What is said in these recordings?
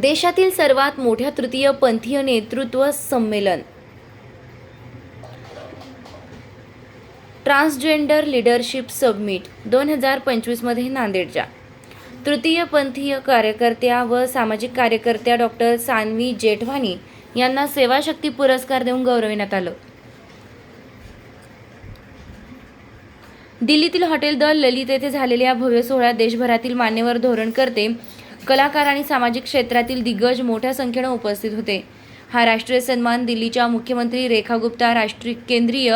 देशातील सर्वात मोठ्या तृतीय पंथीय नेतृत्व संमेलन. ट्रान्सजेंडर लिडरशिप सबमिट दोन हजार पंचवीसमध्ये नांदेडच्या. तृतीयपंथीय कार्यकर्त्या व सामाजिक कार्यकर्त्या डॉक्टर सानवी जेठवानी यांना सेवाशक्ती पुरस्कार देऊन गौरविण्यात आलं. दिल्लीतील हॉटेल द ललित येथे झालेल्या भव्य सोहळ्यात देशभरातील मान्यवर धोरणकर्ते कलाकार आणि सामाजिक क्षेत्रातील दिग्गज मोठ्या संख्येनं उपस्थित होते. हा राष्ट्रीय सन्मान दिल्लीच्या मुख्यमंत्री रेखा गुप्ता राष्ट्रीय केंद्रीय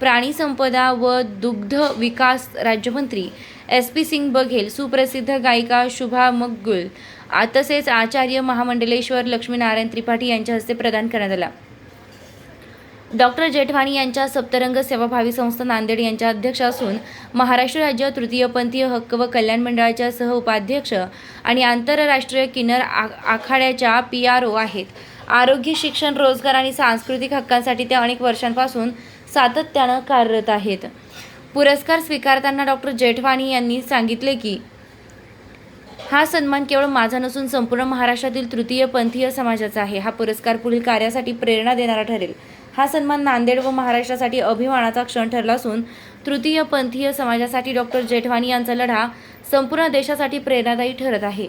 प्राणीसंपदा व दुग्ध विकास राज्यमंत्री एस पी सिंग बघेल सुप्रसिद्ध गायिका शुभा मग्गुल तसेच आचार्य महामंडलेश्वर लक्ष्मीनारायण त्रिपाठी यांच्या हस्ते प्रदान करण्यात आला. डॉक्टर जेठवाणी यांच्या सप्तरंग सेवाभावी संस्था नांदेड यांच्या अध्यक्ष असून महाराष्ट्र राज्य तृतीयपंथीय हक्क व कल्याण मंडळाच्या सह उपाध्यक्ष आणि आंतरराष्ट्रीय किन्नर आ- आखाड्याच्या पी आर ओ आहेत. आरोग्य शिक्षण रोजगार आणि सांस्कृतिक हक्कांसाठी त्या अनेक वर्षांपासून सातत्यानं कार्यरत आहेत. पुरस्कार स्वीकारताना डॉक्टर जेठवाणी यांनी सांगितले की हा सन्मान केवळ माझा नसून संपूर्ण महाराष्ट्रातील तृतीय पंथीय समाजाचा आहे. हा पुरस्कार पुढील कार्यासाठी प्रेरणा देणारा ठरेल. हा सन्मान नांदेड व महाराष्ट्रासाठी अभिमानाचा क्षण ठरला असून तृतीय पंथीय समाजासाठी डॉक्टर जेठवानी यांचा लढा संपूर्ण देशासाठी प्रेरणादायी ठरत आहे.